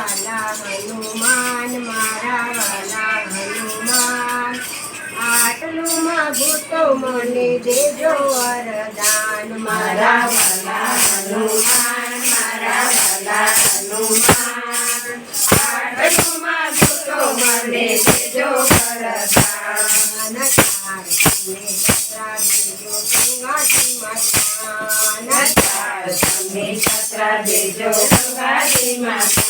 વાલા હનુમાન મારા વાલા હનુમાન આટલું માગું મને દેજો વરદાન. મારા વાલા હનુમાન મારા વાલા હનુમાન આટલું માગું મને દેજો વરદાન. તારે મેં ગંગાજી માતા.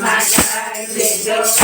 my God, let go.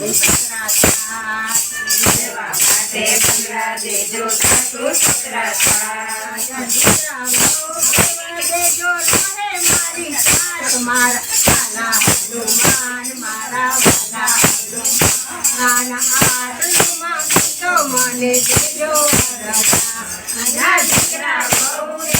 મને જો દીકરા બહુ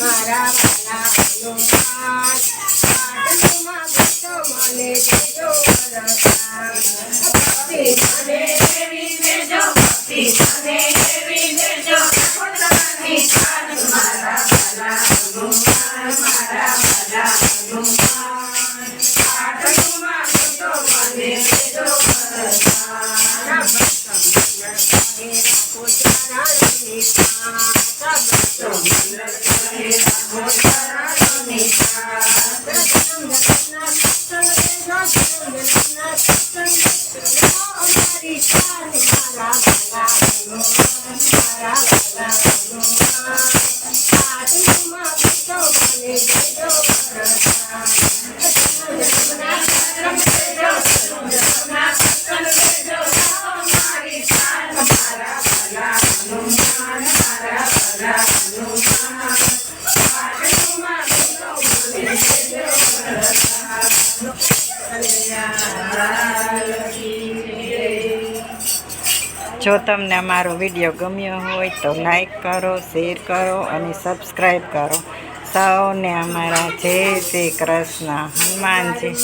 મારા Я જો તમને મારો વીડિયો ગમ્યો હોય તો લાઈક કરો, શેર કરો અને સબસ્ક્રાઈબ કરો. સૌને અમારા જય શ્રી કૃષ્ણ. હનુમાનજી.